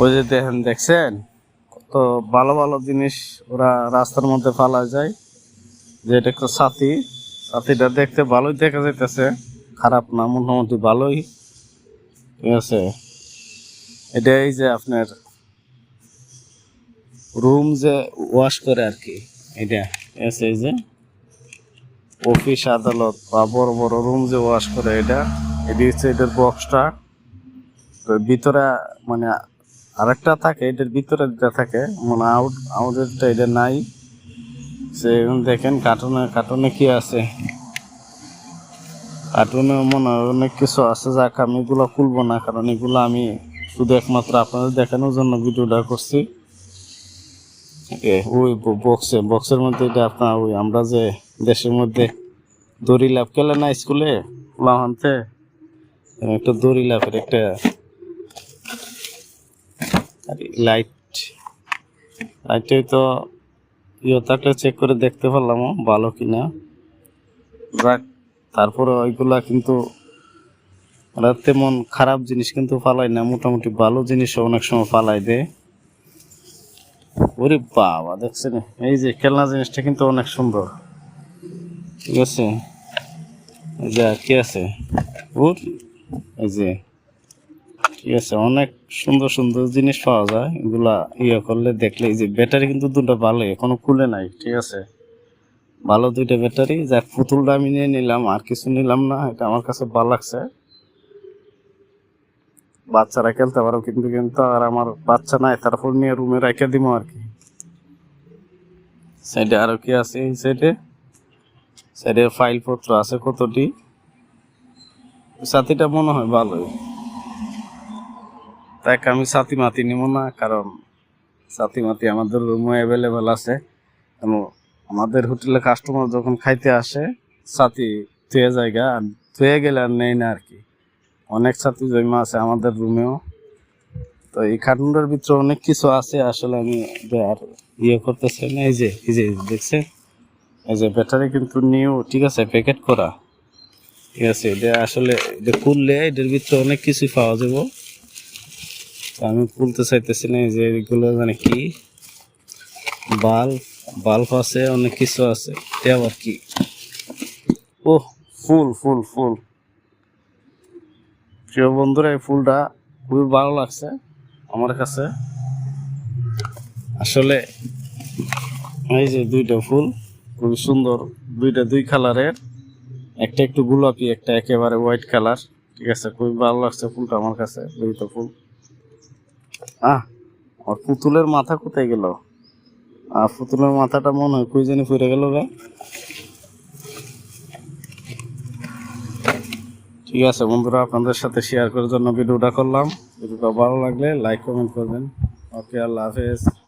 ওই যে দেখেন, দেখছেন? কত ভালো ভালো জিনিস ওরা রাস্তার মধ্যে ফালা যায়। যে এটা একটা সাথী সাথীটা দেখতে ভালোই দেখা যাইতেছে। খারাপ না, মোটামুটি ভালোই। ঠিক আছে? এটা এই যে আপনার রুম যে ওয়াশ করে আর কি, এটা। এই যে। অফিস আদালত বা বড় বড় রুম যে ওয়াশ করে এটা, এটি হচ্ছে এটার বক্সটা তো ভিতরে মানে আরেকটা থাকে, এটার ভিতরে যেটা থাকে। মানে আউট আউটেরটা এটা নাই। সে দেখেন কার্টুনে কার্টুনে কি আছে? কার্টুনে মনে হয় অনেক কিছু আছে, যাক আমি এগুলো খুলবো না, কারণ এগুলো আমি শুধু একমাত্র আপনাদের দেখানোর জন্য ভিডিওটা করছি। ওই বক্সে বক্সের মধ্যে এটা আপনার ওই আমরা যে দেশের মধ্যে দড়ি লাভ খেলে না স্কুলে লাহানতে একটা দড়ি লাভের একটা লাইট লাইটে তো ইয়ে থাকলে চেক করে দেখতে পারলাম ভালো কিনা। যাক, তারপরে ওইগুলা কিন্তু ওরা তেমন খারাপ জিনিস কিন্তু ফালাই না, মোটামুটি ভালো জিনিসও অনেক সময় ফালাই দেয়। ওরে বাবা, দেখছেন? এই যে খেলনা জিনিসটা কিন্তু অনেক সুন্দর। ঠিক আছে? যে, কি আছে? ওর এই যে। ঠিক আছে, অনেক সুন্দর সুন্দর জিনিস পাওয়া যায়, এগুলা ইয়ে করলে দেখলে যে ব্যাটারি কিন্তু দুটো ভালো এখনও খুলে নাই, ঠিক আছে। ভালো দুইটা ব্যাটারি যাক পুতুলটা আমি নিয়ে নিলাম, আর কিছু নিলাম না, এটা আমার কাছে ভালো লাগছে। বাচ্চারা খেলতে পারো কিন্তু কিন্তু আর আমার বাচ্চা নাই তারপর নিয়ে রুমে রেখে দিব আর কি। সাইডে আরও কি আছে, এই সাইডে? সাইডে ফাইল পত্র আছে কতটি? সাথীটা মনে হয় ভালোই। তাই আমি সাথী মাতি নিব না, কারণ সাথী মাতি আমাদের রুমে অ্যাভেলেবেল আছে। আমাদের হোটেলে কাস্টমার যখন খাইতে আসে সাথী থুয়ে জায়গা, আর থুয়ে গেলে আর নেই না আর কি অনেক সাথী জমা আছে আমাদের রুমেও তো এই কার্টুনটার ভিতরে অনেক কিছু আছে, আসলে আমি আর ইয়ে করতেছি না, এই যে এই যে দেখছে এই যে ব্যাটারি কিন্তু নিউ ঠিক আছে প্যাকেট করা। ঠিক আছে, এটা আসলে এটা খুললে এটার ভিতরে অনেক কিছু পাওয়া যাব। আমি খুলতে চাইতেছি না যে এগুলো মানে কি? বাল্ব বাল্ব আছে, অনেক কিছু আছে। আবার কি? ও ফুল ফুল ফুল। প্রিয় বন্ধুরা, এই ফুলটা খুবই ভালো লাগছে আমার কাছে। আসলে এই যে দুইটা ফুল, খুবই সুন্দর। দুইটা দুই কালারের, একটা একটু গোলাপি, একটা একেবারে হোয়াইট কালার ঠিক আছে, খুবই ভালো লাগছে ফুলটা আমার কাছে, দুইটা ফুল। আহ আর পুতুলের মাথা কোথায় গেল? আর পুতুলের মাথাটা মনে হয় কই জানি ফিরে গেল রে। ঠিক আছে বন্ধুরা, আপনাদের সাথে শেয়ার করার জন্য ভিডিওটা করলাম। ভিডিওটা ভালো লাগলে লাইক কমেন্ট করবেন। ওকে আল্লাহ হাফেজ।